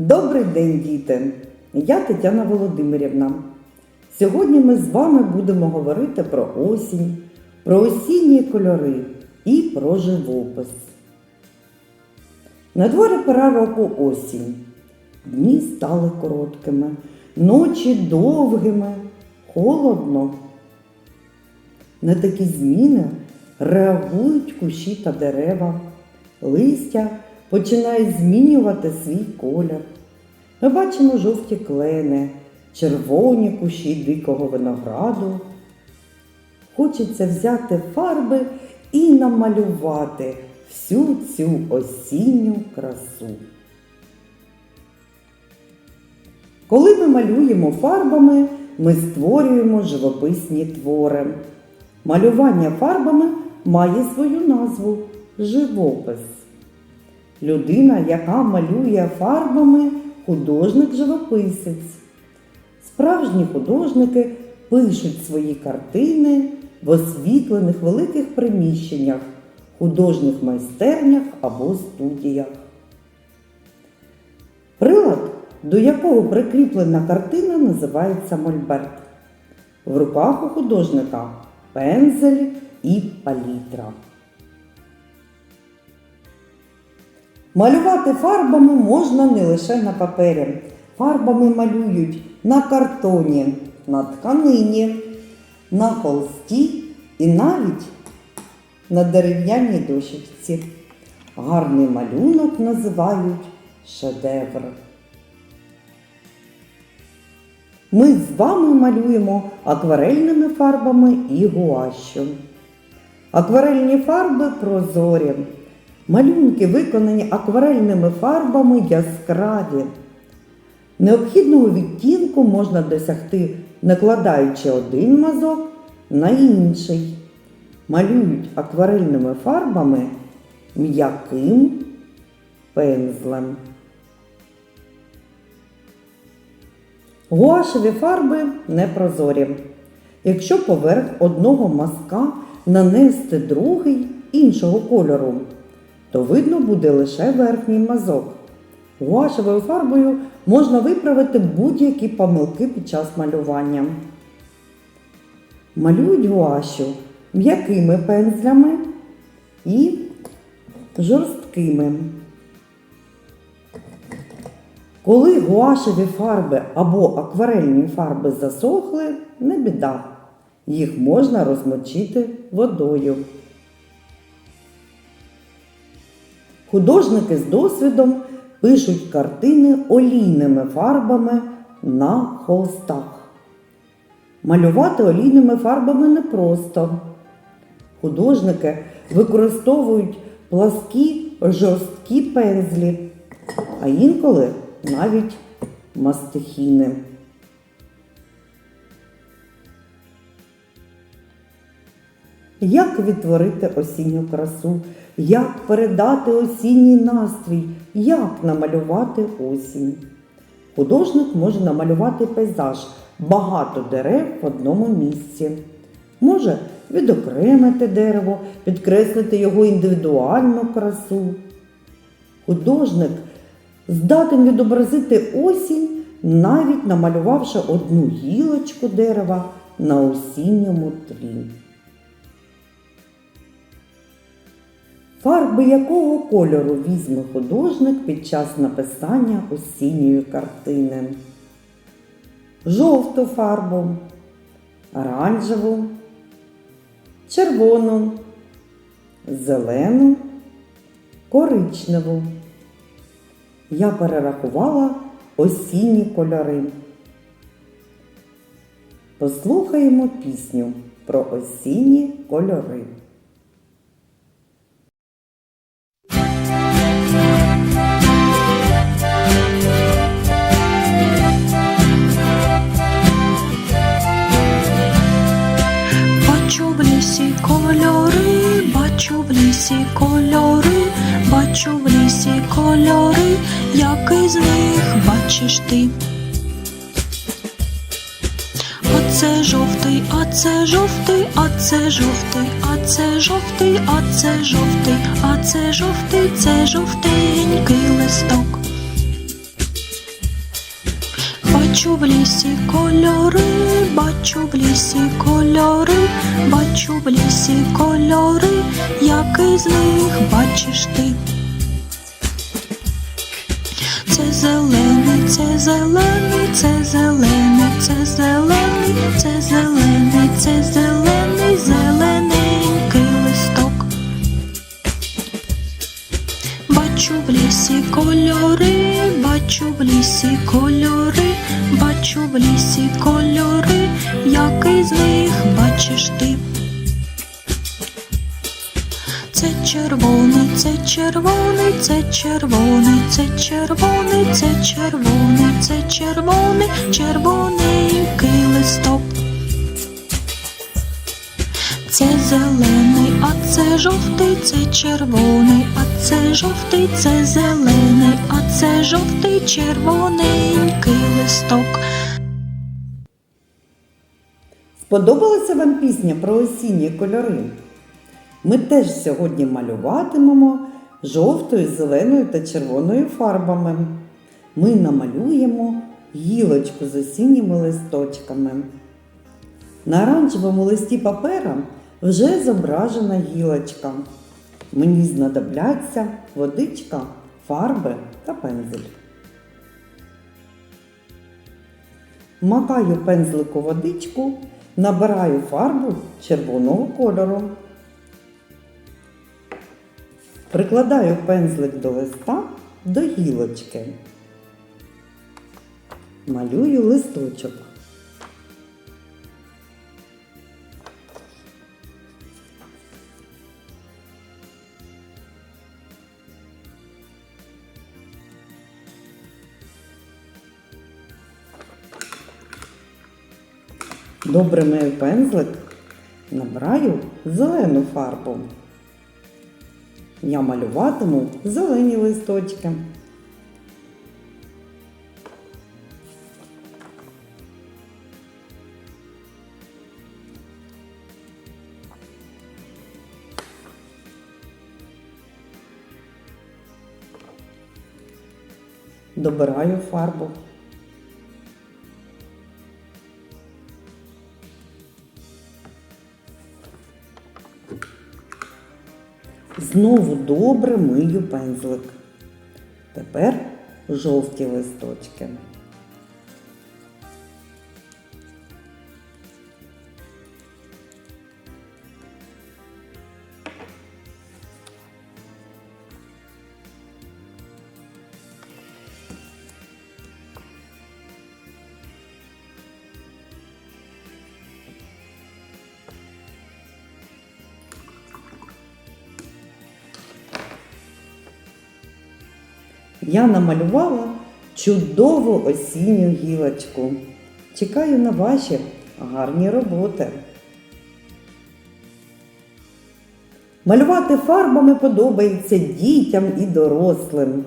Добрий день, діти! Я Тетяна Володимирівна. Сьогодні ми з вами будемо говорити про осінь, про осінні кольори і про живопис. На дворі пора року осінь. Дні стали короткими, ночі довгими, холодно. На такі зміни реагують кущі та дерева, листя починає змінювати свій колір. Ми бачимо жовті клени, червоні кущі дикого винограду. Хочеться взяти фарби і намалювати всю цю осінню красу. Коли ми малюємо фарбами, ми створюємо живописні твори. Малювання фарбами має свою назву живопис. Людина, яка малює фарбами, художник-живописець. Справжні художники пишуть свої картини в освітлених великих приміщеннях, художніх майстернях або студіях. Прилад, до якого прикріплена картина, називається мольберт. В руках у художника пензель і палітра. Малювати фарбами можна не лише на папері. Фарбами малюють на картоні, на тканині, на холсті і навіть на дерев'яній дощечці. Гарний малюнок називають шедевр. Ми з вами малюємо акварельними фарбами і гуашю. Акварельні фарби прозорі. Малюнки, виконані акварельними фарбами, яскраві. Необхідного відтінку можна досягти, накладаючи один мазок на інший. Малюють акварельними фарбами м'яким пензлем. Гуашеві фарби непрозорі. Якщо поверх одного мазка нанести другий іншого кольору, то видно буде лише верхній мазок. Гуашевою фарбою можна виправити будь-які помилки під час малювання. Малюють гуашу м'якими пензлями і жорсткими. Коли гуашеві фарби або акварельні фарби засохли, не біда. Їх можна розмочити водою. Художники з досвідом пишуть картини олійними фарбами на холстах. Малювати олійними фарбами непросто. Художники використовують пласкі жорсткі пензлі, а інколи навіть мастихіни. Як відтворити осінню красу, як передати осінній настрій, як намалювати осінь. Художник може намалювати пейзаж, багато дерев в одному місці. Може відокремити дерево, підкреслити його індивідуальну красу. Художник здатен відобразити осінь, навіть намалювавши одну гілочку дерева на осінньому тлі. Фарби якого кольору візьме художник під час написання осінньої картини? Жовту фарбу, оранжеву, червону, зелену, коричневу. Я перерахувала осінні кольори. Послухаємо пісню про осінні кольори. З них бачиш ти. Оце жовтий, а це жовтий, а це жовтий, а це жовтий, а це жовтий, а це жовтий, це жовтенький листок. бачу в лісі кольори, бачу в лісі кольори, бачу в лісі кольори, який з них бачиш ти. Це зелений, це зелений, це зелений, це зелений, це зелений, це зелений, Це червоний, це червоний, це червоний, це червоний, це червоний, це червоний, червоненький листок. Це зелений, а це жовтий, це червоний, а це жовтий, це зелений, а це жовтий, червоненький листок. Сподобалася вам пісня про осінні кольори? Ми теж сьогодні малюватимемо жовтою, зеленою та червоною фарбами. Ми намалюємо гілочку з осінніми листочками. На оранжевому листі папера вже зображена гілочка. Мені знадобляться водичка, фарби та пензель. Макаю пензлик у водичку, набираю фарбу червоного кольору. Прикладаю пензлик до листа до гілочки. Малюю листочок. Добре мию пензлик, набираю зелену фарбу. Я малюватиму зелені листочки. Добираю фарбу. Знову добре мию пензлик. Тепер жовті листочки. Я намалювала чудову осінню гілочку. Чекаю на ваші гарні роботи. Малювати фарбами подобається дітям і дорослим.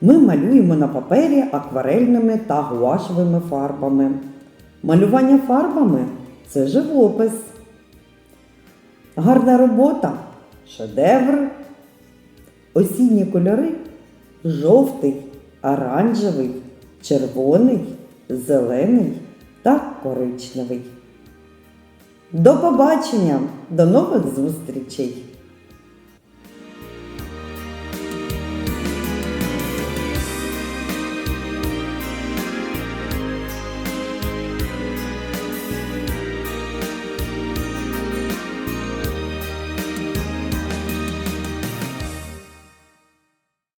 Ми малюємо на папері акварельними та гуашевими фарбами. Малювання фарбами це живопис. Гарна робота шедевр. Осінні кольори жовтий, оранжевий, червоний, зелений та коричневий. До побачення! До нових зустрічей!